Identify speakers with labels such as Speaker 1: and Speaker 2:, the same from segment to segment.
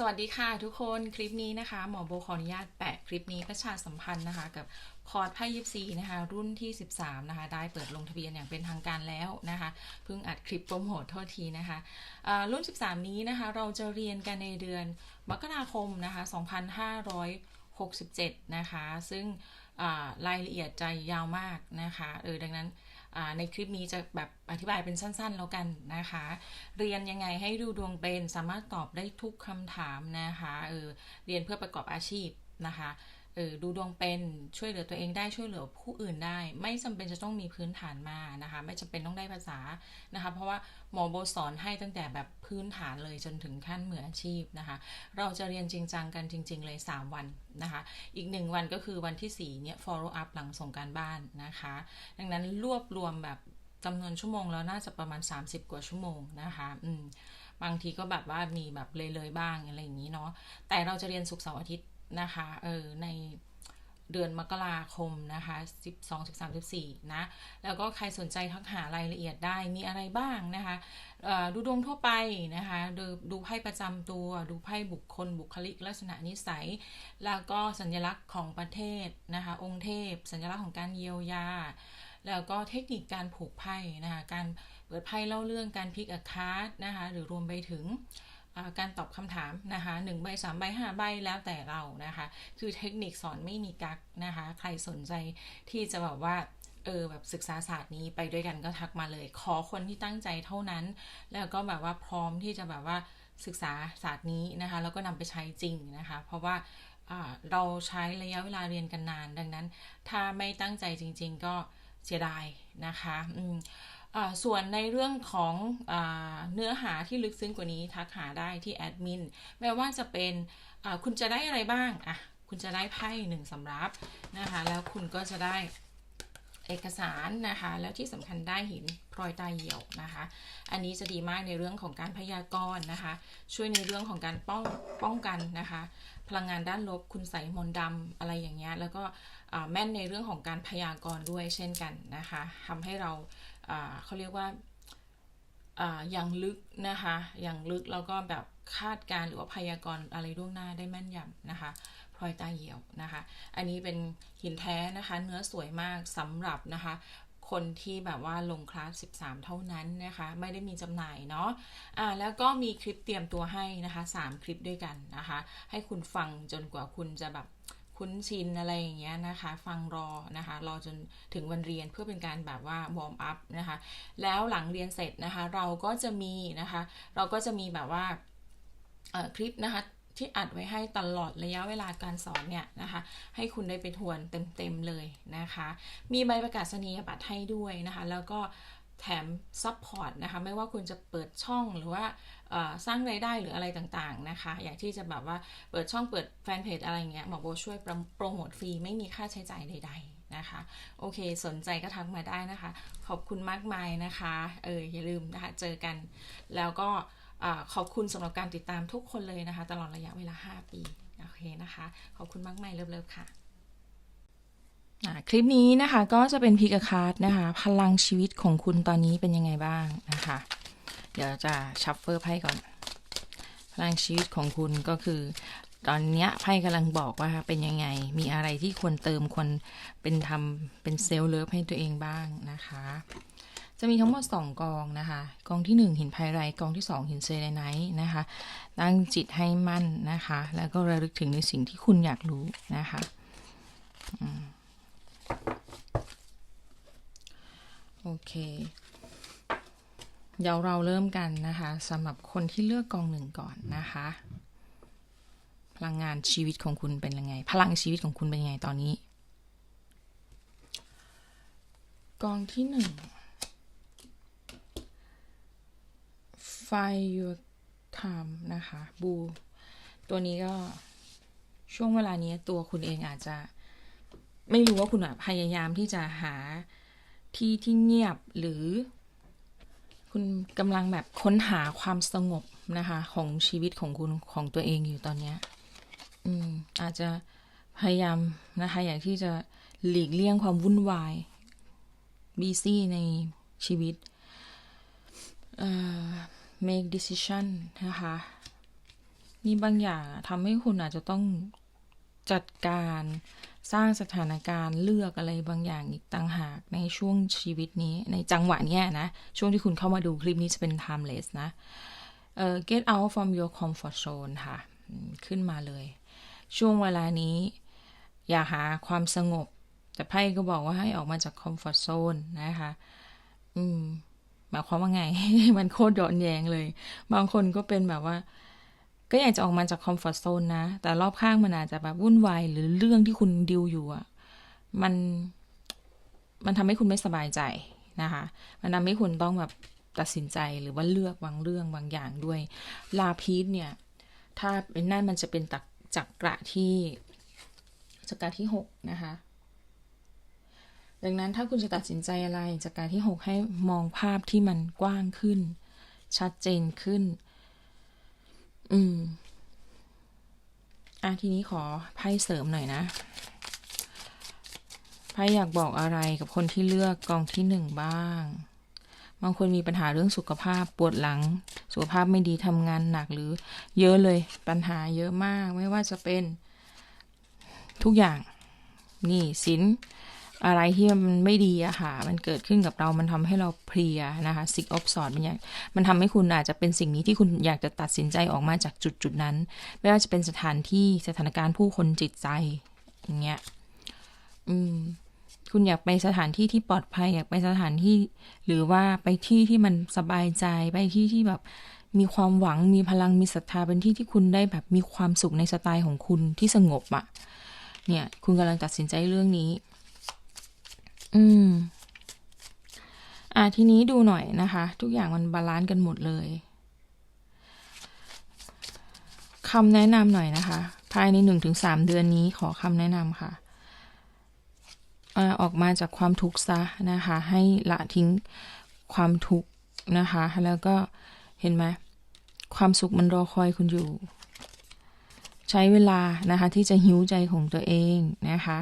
Speaker 1: สวัสดีค่ะทุกคนคลิปนี้นะคะ หมอโบขออนุญาตแปะคลิปนี้ประชาสัมพันธ์นะคะ กับคอร์สไพ่ยิปซีนะคะ รุ่นที่ 13 นะคะ ได้เปิดลงทะเบียนอย่างเป็นทางการแล้วนะคะเพิ่งอัดคลิปโปรโมทโทษทีนะคะอ่ารุ่น 13 นี้นะคะ เราจะเรียนกันในเดือนมกราคมนะคะ 2567 นะคะ ซึ่งรายละเอียดจะยาวมากนะคะเออดังนั้น ในคลิปนี้จะแบบอธิบายเป็นสั้นๆแล้วกันนะคะ เรียนยังไงให้ดูดวงเป็นสามารถตอบได้ทุกคำถามนะคะเออเรียนเพื่อประกอบอาชีพนะคะ เออดูดวงเป็นช่วยเหลือตัวเองได้ช่วยเหลือผู้อื่นได้ ไม่จำเป็นจะต้องมีพื้นฐานมานะคะ ไม่จำเป็นต้องได้ภาษานะคะ เพราะว่าหมอโบสอนให้ตั้งแต่แบบพื้นฐานเลยจนถึงขั้นมืออาชีพนะคะ เราจะเรียนจริงจังกันจริง ๆ เลย 3 วันนะคะ อีกหนึ่งวันก็คือวันที่4เนี่ย follow up หลังส่งการบ้านนะคะ ดังนั้นรวบรวมแบบจำนวนชั่วโมงแล้วน่าจะประมาณ 30 กว่าชั่วโมงนะคะอืมบางทีก็แบบว่ามีแบบเลยๆบ้างอะไรอย่างนี้เนาะแต่เราจะเรียนศุกเสาร์อาทิตย์ นะคะเออในเดือนมกราคมนะคะ 12 13 14 นะ แล้วก็ใครสนใจทักหารายละเอียดได้ มีอะไรบ้างนะคะ ดูดวงทั่วไปนะคะ ดูดูไพ่ประจำตัว ดูไพ่บุคคลบุคลิกลักษณะนิสัย แล้วก็สัญลักษณ์ของประเทศนะคะ องค์เทพ สัญลักษณ์ของการเยียวยา แล้วก็เทคนิคการผูกไพ่นะคะ การเปิดไพ่เล่าเรื่องการพลิกอาคาดนะคะ หรือรวมไปถึง การตอบคำถามนะคะหนึ่งใบสามใบห้าใบแล้วแต่เรานะคะ คือเทคนิคสอนไม่มีกักนะคะ ใครสนใจที่จะแบบว่าเออแบบศึกษาศาสตร์นี้ไปด้วยกันก็ทักมาเลย ขอคนที่ตั้งใจเท่านั้น แล้วก็แบบว่าพร้อมที่จะแบบว่าศึกษาศาสตร์นี้นะคะ แล้วก็นำไปใช้จริงนะคะ เพราะว่าเราใช้ระยะเวลาเรียนกันนาน ดังนั้น ถ้าไม่ตั้งใจจริง ๆ ก็เสียดายนะคะอืม ส่วนในเรื่องของอเนื้อหาที่ลึกซึ้งกว่านี้ทักหาได้ที่แอดมินไม่ว่าจะเป็นคุณจะได้อะไรบ้างอะคุณจะได้ไพ่หนึ่งสำรับนะคะแล้วคุณก็จะได้เอกสารนะคะแล้วที่สำคัญได้หินพลอยตาเหี่ยวนะคะ อันนี้จะดีมากในเรื่องของการพยากรณ์นะคะ ช่วยในเรื่องของการป้องป้องกันนะคะ พลังงานด้านลบคุณใส่มนต์ดำอะไรอย่างเงี้ยแล้วก็ แม่นในเรื่องของการพยากรณ์ด้วยเช่นกันนะคะทำให้เราเขาเรียกว่าอย่างลึกนะคะอย่างลึกแล้วก็แบบคาดการหรือว่าพยากรณ์อะไรล่วงหน้าได้แม่นยำนะคะพลอยตาเหี่ยวนะคะ อันนี้เป็นหินแท้นะคะ เนื้อสวยมากสำหรับนะคะ คนที่แบบว่าลงคลาส 13 เท่านั้นนะคะ ไม่ได้มีจำหน่ายเนาะอ่าแล้วก็มีคลิปเตรียมตัวให้นะคะ 3 คลิปด้วยกันนะคะ ให้คุณฟังจนกว่าคุณจะแบบ คุ้นชินอะไรอย่างเงี้ยนะคะ ฟังรอนะคะ รอจนถึงวันเรียนเพื่อเป็นการแบบว่าวอร์มอัพนะคะ แล้วหลังเรียนเสร็จนะคะ เราก็จะมีนะคะ เราก็จะมีแบบว่าคลิปนะคะที่อัดไว้ให้ตลอดระยะเวลาการสอนเนี่ยนะคะ ให้คุณได้ไปทวนเต็มๆเลยนะคะ มีใบประกาศนียบัตรให้ด้วยนะคะ แล้วก็ แถมซัพพอร์ตนะคะไม่ว่าคุณจะเปิดช่องหรือว่าสร้างไรายได้หรืออะไรต่างๆนะคะ อยากที่จะแบบว่าเปิดช่องเปิดแฟนเพจอะไรเงี้ยหมอโบช่วยโปรโมทฟรีไม่มีค่าใช้จ่ายใด ๆนะคะ โอเคสนใจก็ทักมาได้นะคะ ขอบคุณมากมายนะคะเอออย่าลืมนะคะเจอกัน แล้วก็ขอบคุณสำหรับการติดตามทุกคนเลยนะคะ ตลอดระยะเวลา 5 ปี โอเคนะคะ ขอบคุณมากมายเลิฟๆค่ะอ่า คลิปนี้นะคะก็จะเป็นพิกาคาร์ดนะคะ พลังชีวิตของคุณตอนนี้เป็นยังไงบ้างนะคะ เดี๋ยวจะชัฟเฟอร์ไพ่ก่อน พลังชีวิตของคุณก็คือ ตอนเนี้ยไพ่กำลังบอกว่าเป็นยังไง มีอะไรที่ควรเติมควรเป็นทำเป็นเซลล์เลิฟให้ตัวเองบ้างนะคะ จะมีทั้งหมด 2 กองนะคะ กองที่ 1 หินไพไรกองที่ 2 หินเซเลไนท์นะคะตั้งจิตให้มั่นนะคะ แล้วก็ระลึกถึงในสิ่งที่คุณอยากรู้นะคะ อืม โอเค เดี๋ยวเราเริ่มกันนะคะสำหรับคนที่เลือกกองหนึ่งก่อนนะคะ พลังงานชีวิตของคุณเป็นยังไง พลังชีวิตของคุณเป็นยังไงตอนนี้ กองที่หนึ่ง Find your calm นะคะบู ตัวนี้ก็ช่วงเวลานี้ตัวคุณเองอาจจะ ไม่รู้ว่าคุณพยายามที่จะหาที่ที่เงียบหรือ คุณกำลังแบบค้นหาความสงบนะคะ ของชีวิตของคุณของตัวเองอยู่ตอนเนี้ยอืมอาจจะพยายามนะคะ อยากที่จะหลีกเลี่ยงความวุ่นวายบีซี่ในชีวิตเอ่อ make decision นะคะมีบางอย่างทำให้คุณอาจจะต้องจัดการ สร้างสถานการณ์เลือกอะไรบางอย่างอีกต่างหากในช่วงชีวิตนี้ในจังหวะเนี้ยนะ ช่วงที่คุณเข้ามาดูคลิปนี้จะเป็น timeless นะเอ่อ get out from your comfort zone ค่ะ ขึ้นมาเลย ช่วงเวลานี้ อย่าหาความสงบ แต่ไพ่ก็บอกว่าให้ออกมาจาก comfort zone นะคะ อืมหมายความว่าไง มันโคตรย้อนแยงเลย บางคนก็เป็นแบบว่า ก็อยากจะออกมาจากคอมฟอร์ z โซนนะ แต่รอบข้างมันอาจจะแบบวุ่นวายหรือเรื่องที่คุณดิวอยู่อะมัน มันทำให้คุณไม่สบายใจนะคะ มันทำให้คุณต้องแบบตัดสินใจหรือว่าเลือกบางเรื่องบางอย่างด้วย ลาพีสเนี่ย ถ้าเป็นนั่นมันจะเป็นตักจักระที่จักระที่หกนะคะ ดังนั้นถ้าคุณจะตัดสินใจอะไรจากการที่หกให้มองภาพที่มันกว้างขึ้น ชัดเจนขึ้น อืม อะทีนี้ขอไพ่เสริมหน่อยนะไพ่อยากบอกอะไรกับคนที่เลือกกองที่หนึ่งบ้าง บางคนมีปัญหาเรื่องสุขภาพปวดหลัง สุขภาพไม่ดีทำงานหนักหรือ เยอะเลย ปัญหาเยอะมาก ไม่ว่าจะเป็น ทุกอย่าง นี่สิน อะไรที่มันไม่ดีอะค่ะ มันเกิดขึ้นกับเรา มันทำให้เราเพลียนะคะ sick of sort มันอยากมันทำให้คุณอาจจะเป็นสิ่งนี้ที่คุณอยากจะตัดสินใจออกมาจากจุดจุดนั้น ไม่ว่าจะเป็นสถานที่สถานการณ์ผู้คนจิตใจ อย่างเงี้ย อืม คุณอยากไปสถานที่ที่ปลอดภัย อยากไปสถานที่ หรือว่าไปที่ที่มันสบายใจ ไปที่ที่แบบมีความหวัง มีพลัง มีศรัทธา เป็นที่ที่คุณได้แบบมีความสุขในสไตล์ของคุณที่สงบอะเนี่ย คุณกำลังตัดสินใจเรื่องนี้ อืม อะทีนี้ดูหน่อยนะคะ ทุกอย่างมันบาลานซ์กันหมดเลยคำแนะนำหน่อยนะคะ ภายในหนึ่งถึงสามเดือนนี้ขอคำแนะนำค่ะออกมาจากความทุกข์ซะนะคะ ให้ละทิ้งความทุกข์นะคะ แล้วก็เห็นไหมความสุขมันรอคอยคุณอยู่ ใช้เวลานะคะ ที่จะหิวใจของตัวเองนะคะ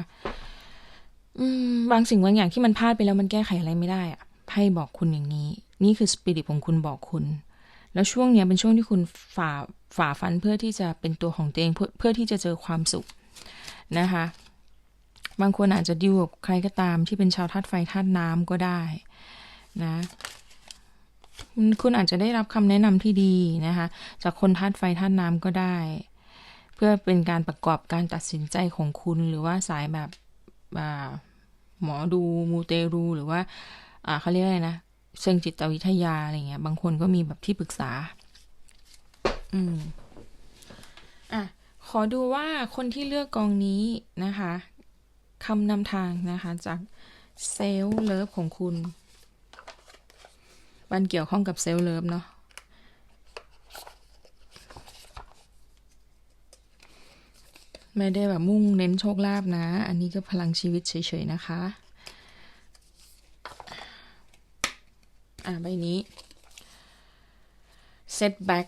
Speaker 1: บางสิ่งบางอย่างที่มันพลาดไปแล้วมันแก้ไขอะไรไม่ได้อะไพ่บอกคุณอย่างนี้ นี่คือสปิริตของคุณบอกคุณ แล้วช่วงเนี้ยเป็นช่วงที่คุณฝ่าฝ่าฟันเพื่อที่จะเป็นตัวของตัวเองเพื่อเพื่อที่จะเจอความสุขนะคะ บางคนอาจจะดิวกับใครก็ตามที่เป็นชาวธาตุไฟธาตุน้ำก็ได้นะคุณอาจจะได้รับคำแนะนำที่ดีนะคะ จากคนธาตุไฟธาตุน้ำก็ได้ เพื่อเป็นการประกอบการตัดสินใจของคุณหรือว่าสายแบบอ่า หมอดูมูเตรูหรือว่า อ่าเขาเรียกอะไรนะเชิงจิตวิทยาอะไรเงี้ย บางคนก็มีแบบที่ปรึกษา อืม อะ ขอดูว่าคนที่เลือกกองนี้นะคะคำนำทางนะคะ จากเซลล์เลิฟของคุณ มันเกี่ยวข้องกับเซลล์เลิฟเนาะ ไม่ได้แบบมุ่งเน้นโชคลาภนะ อันนี้ก็พลังชีวิตเฉยๆนะคะ อะใบนี้ setback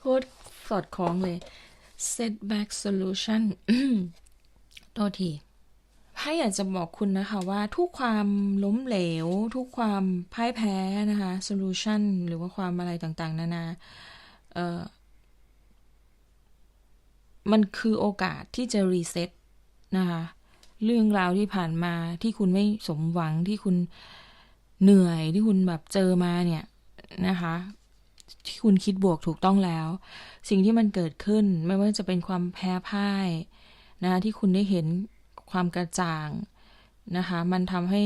Speaker 1: โคตรสอดคล้องเลย setback solution โทษทีไพ่อยากจะบอกคุณนะคะว่าทุกความล้มเหลว ทุกความพ่ายแพ้นะคะ solution หรือว่าความอะไรต่างๆ นานา เอ่อ มันคือโอกาสที่จะรีเซ็ตนะคะ เรื่องราวที่ผ่านมาที่คุณไม่สมหวังที่คุณเหนื่อยที่คุณแบบเจอมาเนี่ยนะคะ ที่คุณคิดบวกถูกต้องแล้ว สิ่งที่มันเกิดขึ้นไม่ว่าจะเป็นความแพ้พ่ายนะคะที่คุณได้เห็นความกระจ่างนะคะ มันทำให้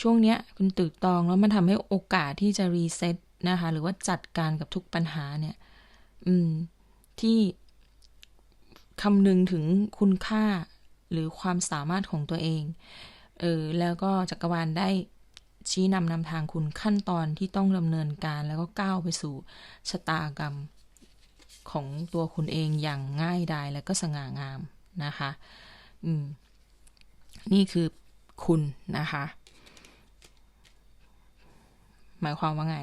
Speaker 1: ช่วงเนี้ยคุณตื่นตองแล้วมันทำให้โอกาสที่จะรีเซ็ตนะคะ หรือว่าจัดการกับทุกปัญหาเนี่ย อืมที่ คำนึงถึงคุณค่าหรือความสามารถของตัวเอง เออ แล้วก็จักรวาลได้ชี้นำนำทางคุณขั้นตอนที่ต้องดำเนินการแล้วก็ก้าวไปสู่ชะตากรรมของตัวคุณเองอย่างง่ายดายและก็สง่างามนะคะ อืม นี่คือคุณนะคะ หมายความว่าไง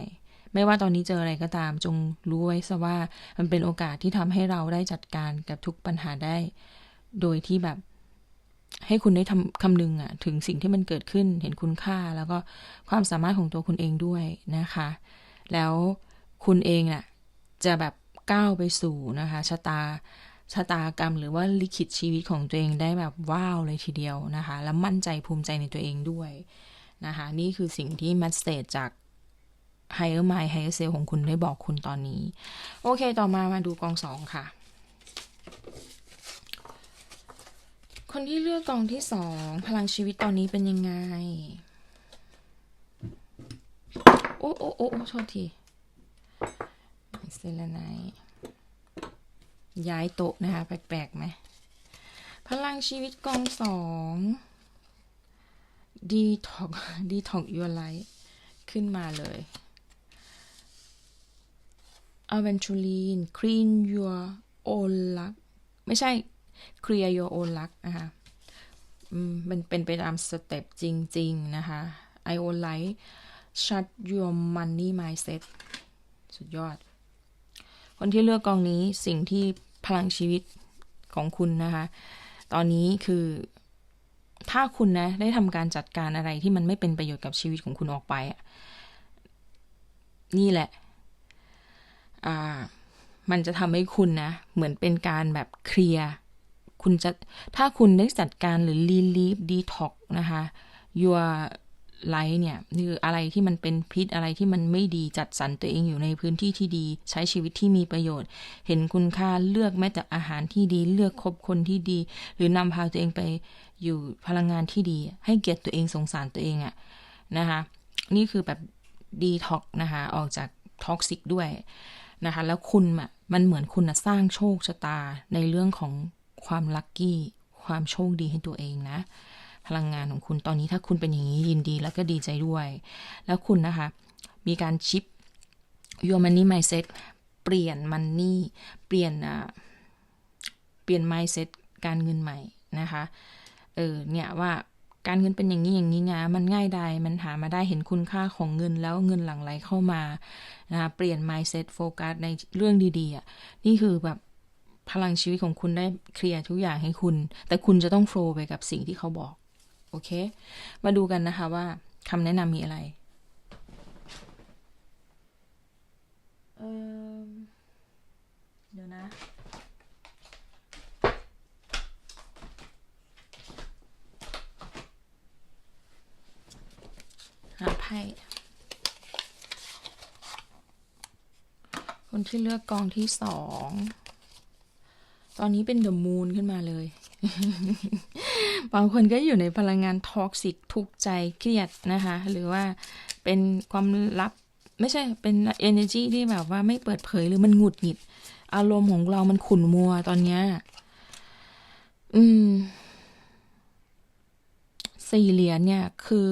Speaker 1: ไม่ว่าตอนนี้เจออะไรก็ตาม จงรู้ไว้ซะว่ามันเป็นโอกาสที่ทำให้เราได้จัดการกับทุกปัญหาได้ โดยที่แบบให้คุณได้ทำคำนึงอะถึงสิ่งที่มันเกิดขึ้นเห็นคุณค่า แล้วก็ความสามารถของตัวคุณเองด้วยนะคะ แล้วคุณเองน่ะ จะแบบก้าวไปสู่นะคะชะตาชะตากรรมหรือว่าลิขิตชีวิตของตัวเองได้แบบว้าวเลยทีเดียวนะคะ แล้วมั่นใจภูมิใจในตัวเองด้วยนะคะ นี่คือสิ่งที่มัสเตจจาก Higher Mind Higher Self ของคุณได้บอกคุณตอนนี้ โอเคต่อมามาดูกองสองค่ะ คนที่เลือกกองที่สองพลังชีวิตตอนนี้เป็นยังไง โอ้โอ้โอ้โอ้โทษทีเซเลนไนย้ายโต๊ะนะคะ แปลกๆไหมพลังชีวิตกองสองดีท็อกดีท็อกยูไลท์ขึ้นมาเลย aventurine clean your own luck ไม่ใช่ clear your own luck นะคะมันเป็นไปตามสเต็ปจริง ๆ นะคะ I own life shut your money mindset สุดยอด คนที่เลือกกองนี้สิ่งที่พลังชีวิตของคุณนะคะ ตอนนี้คือถ้าคุณนะ ได้ทำการจัดการอะไรที่มันไม่เป็นประโยชน์กับชีวิตของคุณออกไปอะนี่แหละ อ่ามันจะทำให้คุณนะ เหมือนเป็นการแบบเคลียร์คุณจะถ้าคุณได้จัดการหรือ relieve detox นะคะ your life เนี่ยคืออะไรที่มันเป็นพิษอะไรที่มันไม่ดีจัดสรรตัวเองอยู่ในพื้นที่ที่ดี ใช้ชีวิตที่มีประโยชน์ เห็นคุณค่าเลือกแม้แต่อาหารที่ดี เลือกคบคนที่ดี หรือนำพาตัวเองไปอยู่พลังงานที่ดี ให้เกียรติตัวเองสงสารตัวเองอะนะคะ นี่คือแบบดีท็อกนะคะ ออกจากท็อกซิกด้วย นะคะ แล้วคุณอะมันเหมือนคุณสร้างโชคชะตาในเรื่องของความลัคกี้ ความโชคดีให้ตัวเองนะ พลังงานของคุณตอนนี้ถ้าคุณเป็นอย่างนี้ยินดีแล้วก็ดีใจด้วย แล้วคุณนะคะ มีการชิป your money mindset เปลี่ยน money เปลี่ยนอะเปลี่ยน mindset การเงินใหม่นะคะ เออ เนี่ยว่า การเงินเป็นอย่างนี้อย่างนี้งามันง่ายได้มันหามาได้เห็นคุณค่าของเงินแล้วเงินหลั่งไหลเข้ามานะคะเปลี่ยน mindset โฟกัสในเรื่องดีๆอะนี่คือแบบพลังชีวิตของคุณได้เคลียร์ทุกอย่างให้คุณ แต่คุณจะต้องโฟล์ไปกับสิ่งที่เขาบอก โอเค มาดูกันนะคะว่าคำแนะนำมีอะไร เออเดี๋ยวนะ หาไพ่คนที่เลือกกองที่สอง ตอนนี้เป็นเดอะมูนขึ้นมาเลย บางคนก็อยู่ในพลังงานท็อกซิกทุกใจเครียดนะคะ หรือว่าเป็นความลับไม่ใช่เป็น energy ที่แบบว่าไม่เปิดเผยหรือมันหงุดหงิด อารมณ์ของเรามันขุ่นมัวตอนเนี้ยอืมสี่เหรียญเนี่ย คือ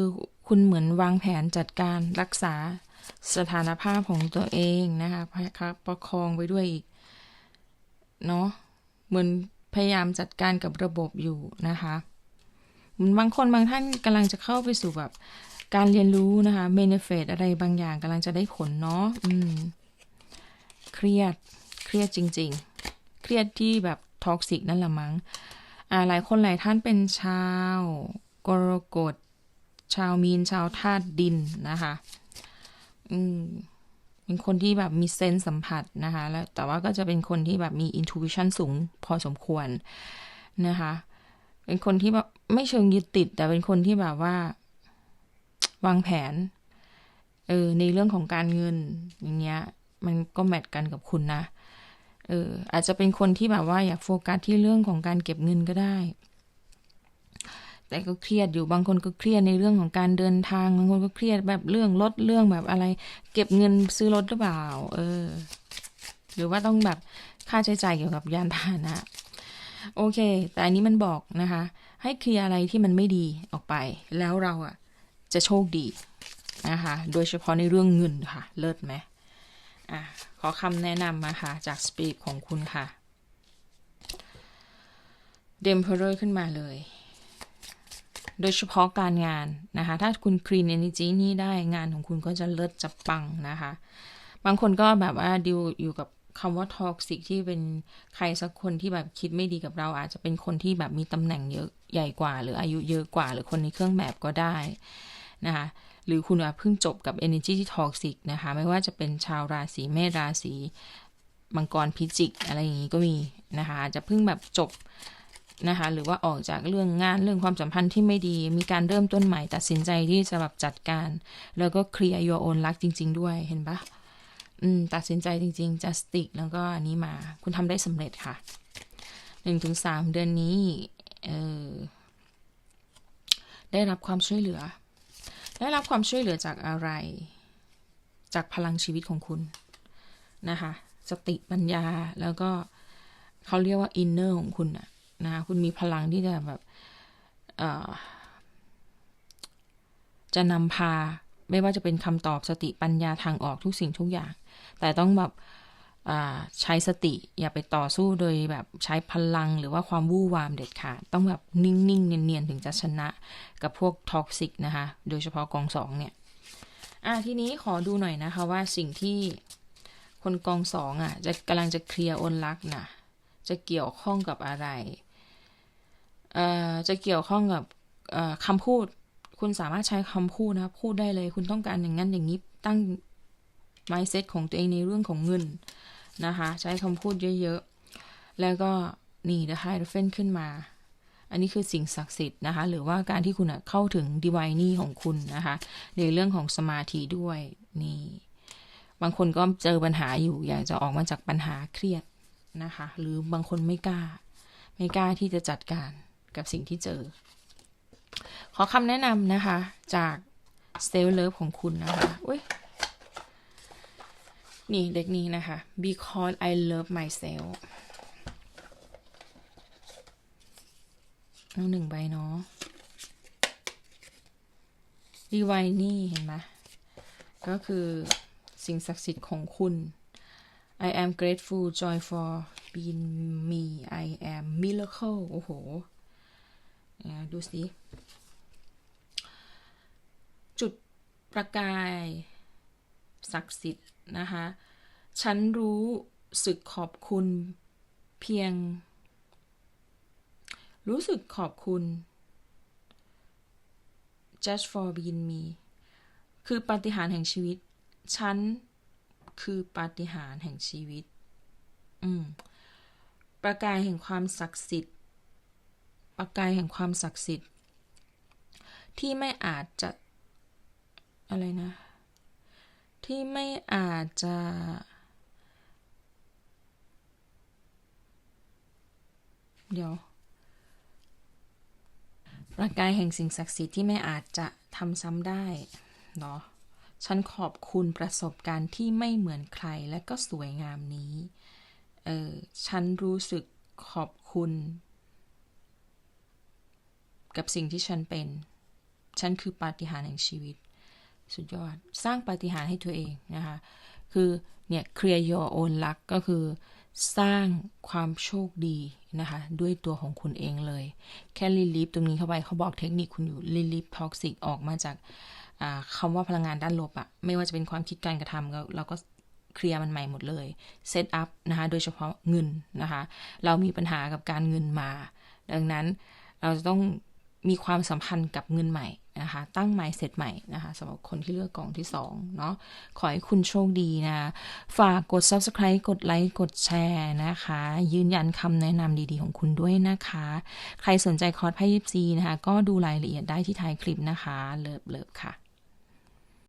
Speaker 1: คุณเหมือนวางแผนจัดการรักษาสถานภาพของตัวเองนะคะประคองไว้ด้วยอีก เนาะเหมือนพยายามจัดการกับระบบอยู่นะคะบางคนบางท่านกำลังจะเข้าไปสู่แบบการเรียนรู้นะคะเมนเฟตอะไรบางอย่างกำลังจะได้ผลเนาะอืม เครียด เครียดจริง ๆ เครียดที่แบบท็อกซิกนั่นแหละมั้ง อ่าหลายคนหลายท่านเป็นชาวกรกฎ ชาวมีนชาวธาตุดินนะคะอืมเป็นคนที่แบบมีเซนส์สัมผัสนะคะ แล้วแต่ว่าก็จะเป็นคนที่แบบมีอินทูวิชันสูงพอสมควรนะคะ เป็นคนที่แบบไม่เชิงยึดติด แต่เป็นคนที่แบบว่า วางแผน เออ ในเรื่องของการเงินอย่างเงี้ย มันก็แมทกันกับคุณนะ เออ อาจจะเป็นคนที่แบบว่าอยากโฟกัสที่เรื่องของการเก็บเงินก็ได้ แต่ก็เครียดอยู่บางคนก็เครียดในเรื่องของการเดินทาง บางคนก็เครียดแบบเรื่องรถเรื่องแบบอะไร เก็บเงินซื้อรถหรือเปล่า เออ หรือว่าต้องแบบค่าใช้จ่ายเกี่ยวกับยานพาหนะ โอเค แต่อันนี้มันบอกนะคะ ให้เคลียร์อะไรที่มันไม่ดีออกไป แล้วเราอะจะโชคดีนะคะ โดยเฉพาะในเรื่องเงินค่ะ เลิศไหมอะขอคำแนะนำมาค่ะ จากสปีดของคุณค่ะเดมเพอร์ขึ้นมาเลย โดยเฉพาะการงานนะคะ ถ้าคุณคลีนเอเนจีนี้ได้งานของคุณก็จะเลิศจะปังนะคะ บางคนก็แบบว่าดิวอยู่กับคำว่าท็อกซิกที่เป็นใครสักคนที่แบบคิดไม่ดีกับเรา อาจจะเป็นคนที่แบบมีตำแหน่งเยอะใหญ่กว่า หรืออายุเยอะกว่า หรือคนในเครื่องแบบก็ได้นะคะหรือคุณเพิ่งจบกับ energy ที่ท็อกซิกนะคะ ไม่ว่าจะเป็นชาวราศีเมษราศี
Speaker 2: มังกรพิจิกอะไรอย่างนี้ก็มีนะคะจะเพิ่งแบบจบ นะคะ หรือว่าออกจากเรื่องงานเรื่องความสัมพันธ์ที่ไม่ดี มีการเริ่มต้นใหม่ตัดสินใจที่จะแบบจัดการ แล้วก็เคลียร์ your own รักจริง ๆ ด้วยเห็นปะอืมตัดสินใจจริง ๆ just stick แล้วก็อันนี้มา คุณทำได้สำเร็จค่ะหนึ่งถึงสามเดือนนี้เออได้รับความช่วยเหลือ ได้รับความช่วยเหลือจากอะไร จากพลังชีวิตของคุณนะคะสติปัญญาแล้วก็เขาเรียกว่าอินเนอร์ของคุณนะ นะคุณมีพลังที่จะแบบจะนำพาไม่ว่าจะเป็นคำตอบสติปัญญาทางออกทุกสิ่งทุกอย่าง แต่ต้องแบบใช้สติอย่าไปต่อสู้โดยแบบใช้พลังหรือว่าความวู่วามเด็ดขาด ต้องแบบนิ่งๆ เนียนๆ ถึงจะชนะกับพวกท็อกซิกนะคะ โดยเฉพาะกองสองเนี่ย อะทีนี้ขอดูหน่อยนะคะว่าสิ่งที่คนกองสองอะจะกำลังจะเคลียร์อนลักนะจะเกี่ยวข้องกับอะไร จะเกี่ยวข้องกับคำพูด คุณสามารถใช้คำพูดนะพูดได้เลย คุณต้องการอย่างนั้นอย่างนี้ตั้ง mindset ของตัวเองในเรื่องของเงินนะคะ ใช้คำพูดเยอะๆ แล้วก็นี่นะ e เ i เฟนขึ้นมา อันนี้คือสิ่งศักดิ์สิทธิ์นะคะ หรือว่าการที่คุณเข้าถึงดีไวนี่ของคุณนะคะ ในเรื่องของสมาธิด้วยนี่บางคนก็เจอปัญหาอยู่ อยากจะออกมาจากปัญหาเครียดนะคะ หรือบางคนไม่กล้า ไม่กล้าที่จะจัดการ กับสิ่งที่เจอ ขอคำแนะนำนะคะ จากเซลล์เลิฟของคุณนะคะอุ้ยนี่เด็กนี้นะคะ because I love myself เอาหนึ่งใบเนาะดีไวนี่เห็นไหมก็คือสิ่งศักดิ์สิทธิ์ของคุณ I am grateful joy for being me I am miracle โอ้โห ดูสิจุดประกายศักดิ์สิทธิ์นะคะฉันรู้สึกขอบคุณเพียง รู้สึกขอบคุณ just for being me คือปาฏิหาริย์แห่งชีวิต ฉันคือปาฏิหาริย์แห่งชีวิต อืม ประกายแห่งความศักดิ์สิทธิ์ ประกายแห่งความศักดิ์สิทธิ์ ที่ไม่อาจจะอะไรนะ ที่ไม่อาจจะ เดี๋ยว ประกายแห่งสิ่งศักดิ์สิทธิ์ที่ไม่อาจจะทำซ้ำได้เนาะฉันขอบคุณประสบการณ์ที่ไม่เหมือนใครและก็สวยงามนี้ เออ ฉันรู้สึกขอบคุณ กับสิ่งที่ฉันเป็น ฉันคือปาฏิหาริย์แห่งชีวิต สุดยอด สร้างปาฏิหาริย์ให้ตัวเองนะคะ คือเนี่ย clear your own luck ก็คือสร้างความโชคดีนะคะ ด้วยตัวของคุณเองเลย แค่รีลิฟตรงนี้เข้าไปเขาบอกเทคนิคคุณอยู่รีลิฟท็อกซิกออกมาจากคำว่าพลังงานด้านลบอะไม่ว่าจะเป็นความคิดการกระทำเราก็เคลียร์มันใหม่หมดเลยเซตอัพนะคะโดยเฉพาะเงินนะคะ เรามีปัญหากับการเงินมา ดังนั้นเราจะต้อง มีความสัมพันธ์กับเงินใหม่นะคะ ตั้งไม n เ s ็จใหม่นะคะสำหรับคนที่เลือกกล่องที่2เนาะขอให้คุณโชคดีนะ ฝากกด subscribe กดไลค์กดแชร์นะคะ ยืนยันคำแนะนำดีๆของคุณด้วยนะคะ ใครสนใจคอร์สไพ่ยิปซีนะคะ ก็ดูรายละเอียดได้ที่ท้ายคลิปนะคะ เลิฟเลิฟค่ะ